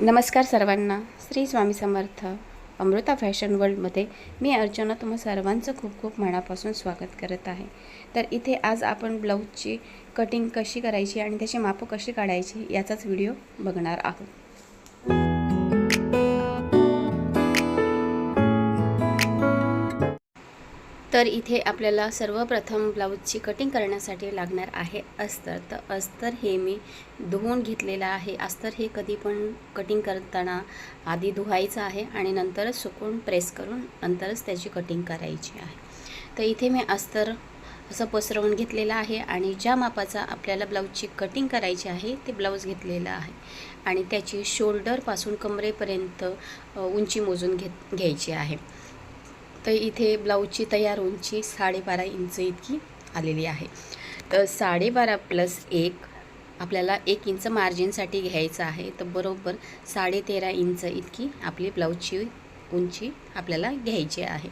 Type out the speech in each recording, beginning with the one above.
नमस्कार सर्वांना. श्री स्वामी समर्थ अमृता फॅशन वर्ल्डमध्ये मी अर्चना तुम्हा सर्वांचं खूप खूप मनापासून स्वागत करत आहे. तर इथे आज आपण ब्लाऊजची कटिंग कशी करायची आणि त्याची मापं कशी काढायची याचाच व्हिडिओ बघणार आहोत. तर इथे आपल्याला सर्वप्रथम ब्लाऊजची कटिंग करण्यासाठी लागणार आहे अस्तर. तर अस्तर हे मी धुवून घेतलेलं आहे. अस्तर हे कधी पण कटिंग करताना आधी धुवायचं आहे आणि नंतरच सुकून प्रेस करून नंतरच त्याची कटिंग करायची आहे. तर इथे मी अस्तर असं पसरवून घेतलेलं आहे आणि ज्या मापाचा आपल्याला ब्लाऊजची कटिंग करायची आहे ते ब्लाऊज घेतलेलं आहे. आणि त्याची शोल्डरपासून कमरेपर्यंत उंची मोजून घेत घ्यायची आहे. तर इथे ब्लाऊजची तयार उंची साडेबारा इंच इतकी आलेली आहे. तर साडेबारा प्लस एक आपल्याला एक इंच मार्जिनसाठी घ्यायचं आहे तर बरोबर साडेतेरा इंच इतकी आपली ब्लाऊजची उंची आपल्याला घ्यायची आहे.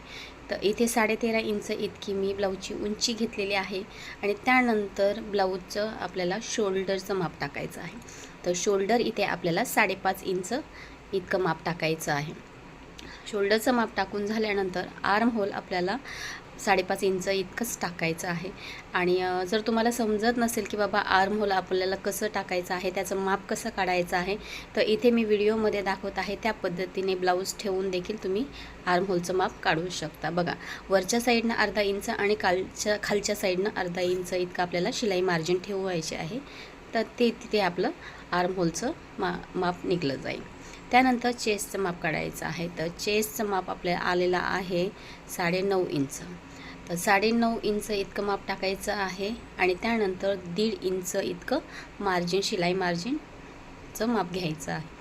तर इथे साडेतेरा इंच इतकी मी ब्लाऊजची उंची घेतलेली आहे आणि त्यानंतर ब्लाऊजचं आपल्याला शोल्डरचं माप टाकायचं आहे. तर शोल्डर इथे आपल्याला साडेपाच इंच इतकं माप टाकायचं आहे. शोल्डरचं माप टाकून झाल्यानंतर आर्म होल आपल्याला साडेपाच इंच इतकंच टाकायचं आहे. आणि जर तुम्हाला समजत नसेल की बाबा आर्म होल आपल्याला कसं टाकायचं आहे त्याचं माप कसं काढायचं आहे तर इथे मी व्हिडिओमध्ये दाखवत आहे त्या पद्धतीने ब्लाऊज ठेवून देखील तुम्ही आर्म होलचं माप काढू शकता. बघा वरच्या साईडनं अर्धा इंच आणि खालच्या खालच्या साईडनं अर्धा इंच इतकं आपल्याला शिलाई मार्जिन ठेवायचे आहे. तर ते तिथे आपलं आर्म होलचं मा माप निघलं जाईल. त्यानंतर चेस्टचं माप काढायचं आहे. तर चेस्टचं माप आपल्याला आलेलं आहे साडेनऊ इंच. तर साडेनऊ इंच इतकं माप टाकायचं आहे आणि त्यानंतर दीड इंच इतकं मार्जिन शिलाई मार्जिनचं माप घ्यायचं आहे.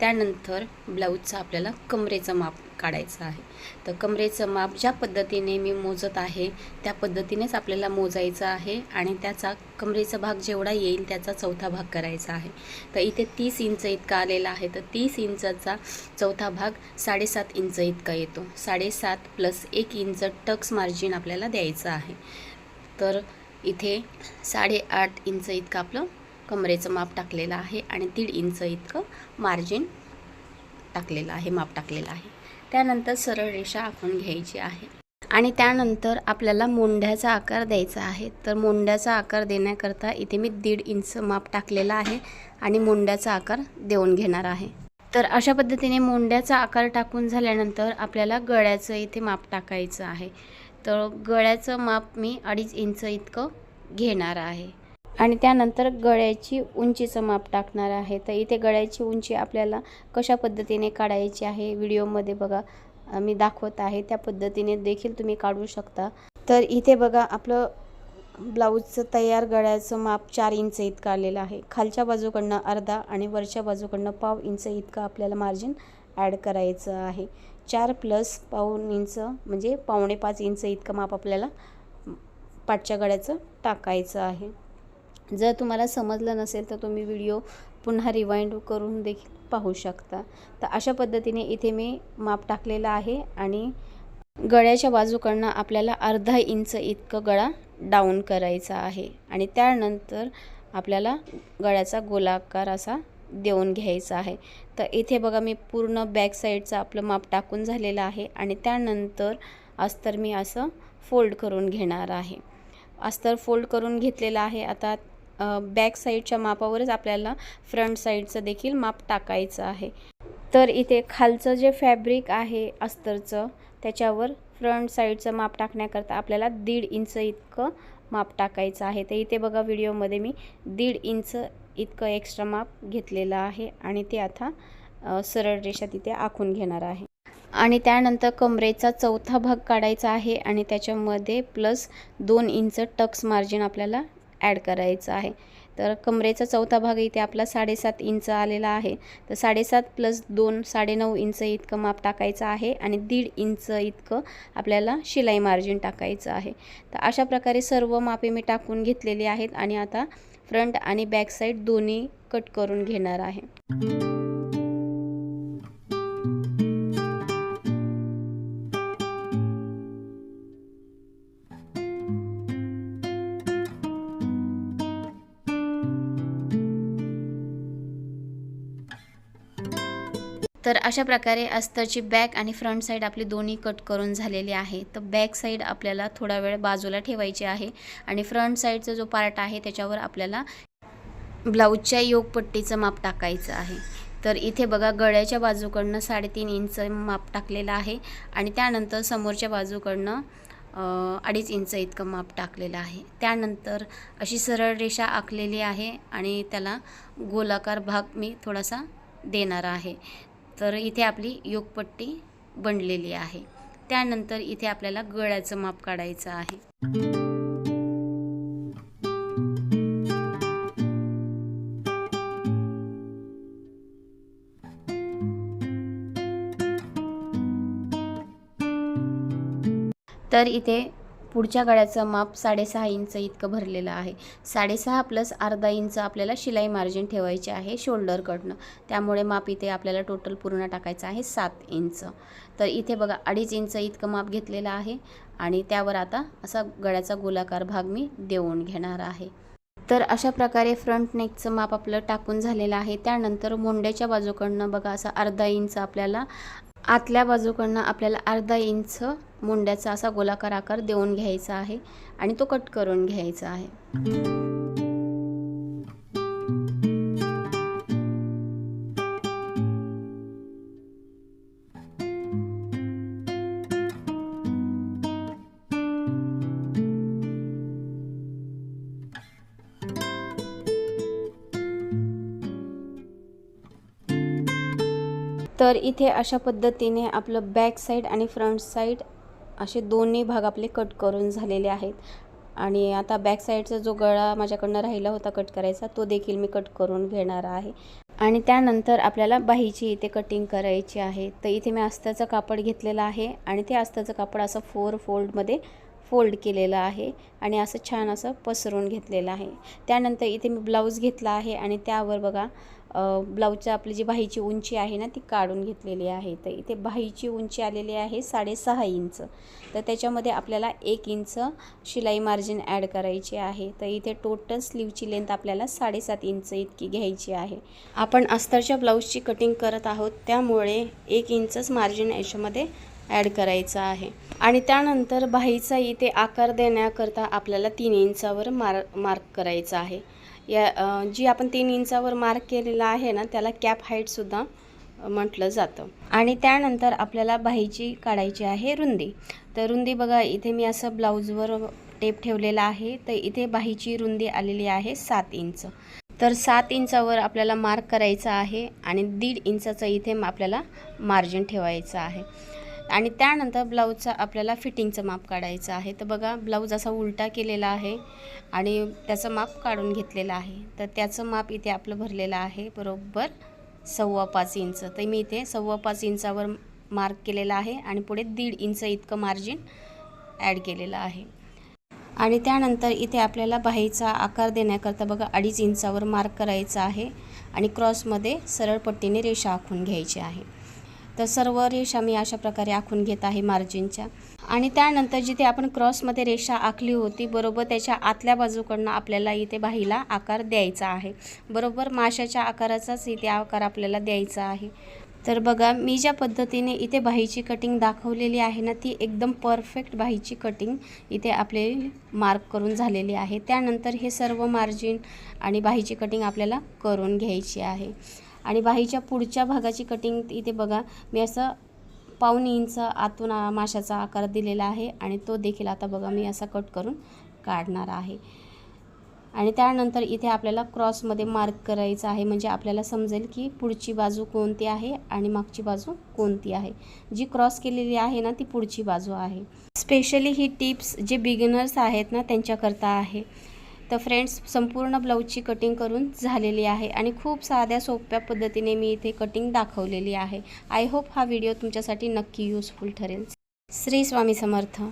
त्यानंतर ब्लाऊजचं आपल्याला कमरेचं माप काढायचं आहे. तर कमरेचं माप ज्या पद्धतीने मी मोजत आहे त्या पद्धतीनेच आपल्याला मोजायचं आहे आणि त्याचा कमरेचा भाग जेवढा येईल त्याचा चौथा भाग करायचा आहे. तर इथे तीस इंच इतका आलेला आहे. तर तीस इंचाचा चौथा भाग साडेसात इंच इतका येतो. साडेसात प्लस एक इंच टक्स मार्जिन आपल्याला द्यायचं आहे. तर इथे साडेआठ इंच इतकं आपलं कमरेचं माप टाकलेलं आहे आणि दीड इंच इतकं मार्जिन टाकलेलं आहे माप टाकलेलं आहे. त्यानंतर सरळ रेषा आखून घ्यायची आहे. आणि त्यानंतर आपल्याला मोंढ्याचा आकार द्यायचा आहे. तर मोंढ्याचा आकार देण्याकरता इथे मी दीड इंच माप टाकलेला आहे आणि मोंढ्याचा आकार देऊन घेणार आहे. तर अशा पद्धतीने मोंढ्याचा आकार टाकून झाल्यानंतर आपल्याला गळ्याचं इथे माप टाकायचं आहे. तर गळ्याचं माप मी अडीच इंच इतकं घेणार आहे. आणि त्यानंतर गळ्याची उंचीचं माप टाकणार आहे. तर इथे गळ्याची उंची आपल्याला कशा पद्धतीने काढायची आहे व्हिडिओमध्ये बघा मी दाखवत आहे. त्या पद्धतीने देखील तुम्ही काढू शकता. तर इथे बघा आपलं ब्लाऊजचं तयार गळ्याचं माप चार इंच इतकं आलेलं आहे. खालच्या बाजूकडनं अर्धा आणि वरच्या बाजूकडनं पाव इंच इतकं आपल्याला मार्जिन ॲड करायचं आहे. चार प्लस पाऊन इंच म्हणजे पावणे पाच इंच इतकं माप आपल्याला पाठच्या गळ्याचं टाकायचं आहे. जर तुम्हाला समजलं नसेल तर तुम्ही व्हिडिओ पुन्हा रिवाइंड करून देखील पाहू शकता. तर अशा पद्धतीने इथे मी माप टाकलेलं आहे आणि गळ्याच्या बाजूकडनं आपल्याला अर्धा इंच इतकं गळा डाऊन करायचा आहे. आणि त्यानंतर आपल्याला गळ्याचा गोलाकार असा देऊन घ्यायचा आहे. तर इथे बघा मी पूर्ण बॅक साईडचं आपलं माप टाकून झालेलं आहे आणि त्यानंतर अस्तर मी असं फोल्ड करून घेणार आहे. अस्तर फोल्ड करून घेतलेलं आहे. आता बॅक साईडच्या मापावरच आपल्याला फ्रंट साईडचं देखील माप टाकायचं आहे. तर इथे खालचं जे फॅब्रिक आहे अस्तरचं त्याच्यावर फ्रंट साईडचं माप टाकण्याकरता आपल्याला दीड इंच इतकं माप टाकायचं आहे. तर इथे बघा व्हिडिओमध्ये मी दीड इंच इतकं एक्स्ट्रा माप घेतलेलं आहे आणि ते आता सरळ रेषा तिथे आखून घेणार आहे. आणि त्यानंतर कमरेचा चौथा भाग काढायचा आहे आणि त्याच्यामध्ये प्लस दोन इंच टक्स मार्जिन आपल्याला ॲड करायचं आहे. तर कमरेचा चौथा भाग इथे आपला साडेसात इंच आलेला आहे. तर साडेसात प्लस दोन साडेनऊ इंच इतकं माप टाकायचं आहे आणि दीड इंच इतकं आपल्याला शिलाई मार्जिन टाकायचं आहे. तर अशा प्रकारे सर्व मापे मी टाकून घेतलेली आहेत आणि आता फ्रंट आणि बॅक साईड दोन्ही कट करून घेणार आहे. तर अशा प्रकारे अस्तरची बॅक आणि फ्रंट साईड आपली दोन्ही कट करून झालेली आहे. तर बॅक साईड आपल्याला थोडा वेळ बाजूला ठेवायची आहे आणि फ्रंट साईडचा जो पार्ट आहे त्याच्यावर आपल्याला ब्लाऊजच्या योगपट्टीचं माप टाकायचं आहे. तर इथे बघा गळ्याच्या बाजूकडनं साडेतीन इंच माप टाकलेलं आहे आणि त्यानंतर समोरच्या बाजूकडनं अडीच इंच इतकं माप टाकलेलं आहे. त्यानंतर अशी सरळ रेषा आखलेली आहे आणि त्याला गोलाकार भाग मी थोडासा देणार आहे. तर इथे आपली योगपट्टी बनलेली आहे. त्यानंतर इथे आपल्याला गळ्याचं माप काढायचं आहे. तर इथे पुढच्या गळ्याचं माप साडेसहा इंच इतकं भरलेलं आहे. साडेसहा प्लस अर्धा इंच आपल्याला शिलाई मार्जिन ठेवायची आहे शोल्डरकडनं त्यामुळे माप इथे आपल्याला टोटल पूर्ण टाकायचं आहे सात इंच. तर इथे बघा अडीच इंच इतकं माप घेतलेलं आहे आणि त्यावर आता असा गळ्याचा गोलाकार भाग मी देऊन घेणार आहे. तर अशा प्रकारे फ्रंट नेकचं माप आपलं टाकून झालेलं आहे. त्यानंतर मोंड्याच्या बाजूकडनं बघा असा अर्धा इंच आपल्याला आतल्या बाजूकडनं आपल्याला अर्धा इंच मुंड्याचा असा गोलाकार आकार देऊन घ्यायचा आहे आणि तो कट करून घ्यायचा आहे. तर इथे अशा पद्धतीने आपलं बॅक साईड आणि फ्रंट साईड असे दोन्ही भाग आपले कट करून झालेले आहेत. आणि आता बॅक साईडचा जो गळा माझ्याकडनं राहिला होता कट करायचा तो देखील मी कट करून घेणार आहे. आणि त्यानंतर आपल्याला बाहीची इथे कटिंग करायची आहे. तर इथे मी आस्ताचं कापड घेतलेलं आहे आणि ते अस्ताचं कापड असं फोर फोल्डमध्ये फोल्ड केलेलं आहे आणि असं छान असं पसरून घेतलेलं आहे. त्यानंतर इथे मी ब्लाऊज घेतला आहे आणि त्यावर बघा ब्लाऊजच्या आपली जी बाहीची उंची आहे ना ती काढून घेतलेली आहे. तर इथे बाहीची उंची आलेली आहे साडेसहा इंच. तर त्याच्यामध्ये आपल्याला एक इंच शिलाई मार्जिन ॲड करायची आहे. तर इथे टोटल स्लीवची लेंथ आपल्याला साडेसात इंच इतकी घ्यायची आहे. आपण अस्तरच्या ब्लाऊजची कटिंग करत आहोत. त्यामुळे एक इंचच मार्जिन याच्यामध्ये ॲड करायचा आहे. आणि त्यानंतर बाहीचा इथे आकार देण्याकरता आपल्याला तीन इंचावर मार मार्क करायचा आहे. या जी आपण तीन इंचावर मार्क केलेला आहे ना त्याला कॅप हाईटसुद्धा म्हटलं जातं. आणि त्यानंतर आपल्याला बाहीची काढायची आहे रुंदी. तर रुंदी बघा इथे मी असं ब्लाऊजवर टेप ठेवलेला आहे. तर इथे बाहीची रुंदी आलेली आहे सात इंच. तर सात इंचावर आपल्याला मार्क करायचा आहे आणि दीड इंचाचं इथे आपल्याला मार्जिन ठेवायचं आहे. आणि त्यानंतर ब्लाऊजचा आपल्याला फिटिंगचं माप काढायचं आहे. तर बघा ब्लाऊज असा उलटा केलेला आहे आणि त्याचं माप काढून घेतलेलं आहे. तर त्याचं माप इथे आपलं भरलेलं आहे बरोबर सव्वा पाच इंच. तर मी इथे सव्वा पाच इंचावर मार्क केलेला आहे आणि पुढे दीड इंच इतकं मार्जिन ॲड केलेलं आहे. आणि त्यानंतर इथे आपल्याला बाहीचा आकार देण्याकरता बघा अडीच इंचावर मार्क करायचा आहे आणि क्रॉसमध्ये सरळ पट्टीने रेषा आखून घ्यायची आहे. तर सर्व रेषा मी अशा प्रकारे आखून घेत आहे मार्जिनच्या. आणि त्यानंतर जिथे आपण क्रॉसमध्ये रेषा आखली होती बरोबर त्याच्या आतल्या बाजूकडनं आपल्याला इथे बाहीला आकार द्यायचा आहे. बरोबर माशाच्या आकाराचाच इथे आकार आपल्याला द्यायचा आहे. तर बघा मी ज्या पद्धतीने इथे बाहीची कटिंग दाखवलेली आहे ना ती एकदम परफेक्ट बाहीची कटिंग इथे आपले मार्क करून झालेली आहे. त्यानंतर हे सर्व मार्जिन आणि बाहीची कटिंग आपल्याला करून घ्यायची आहे. आणि बाहीच्या पुढच्या भागाची कटिंग इथे बघा. मी असं पाऊन इंच आतून माशाचा आकार दिलेला आहे आणि तो देखील आता बघा मी असा कट करून काढणार आहे. आणि त्यानंतर इथे आपल्याला क्रॉसमध्ये मार्क करायचं आहे. म्हणजे आपल्याला समजेल की पुढची बाजू कोणती आहे आणि मागची बाजू कोणती आहे. जी क्रॉस केलेली आहे ना ती पुढची बाजू आहे. स्पेशली ही टिप्स जे बिगिनर्स आहेत ना त्यांच्याकरता आहे. तर फ्रेंड्स संपूर्ण ब्लाऊजची कटिंग करून झालेली आहे आणि खूप साध्या सोप्या पद्धतीने मी इथे कटिंग दाखवलेली आहे. आय होप हा व्हिडिओ तुमच्यासाठी नक्की यूजफुल ठरेल. श्री स्वामी समर्थ.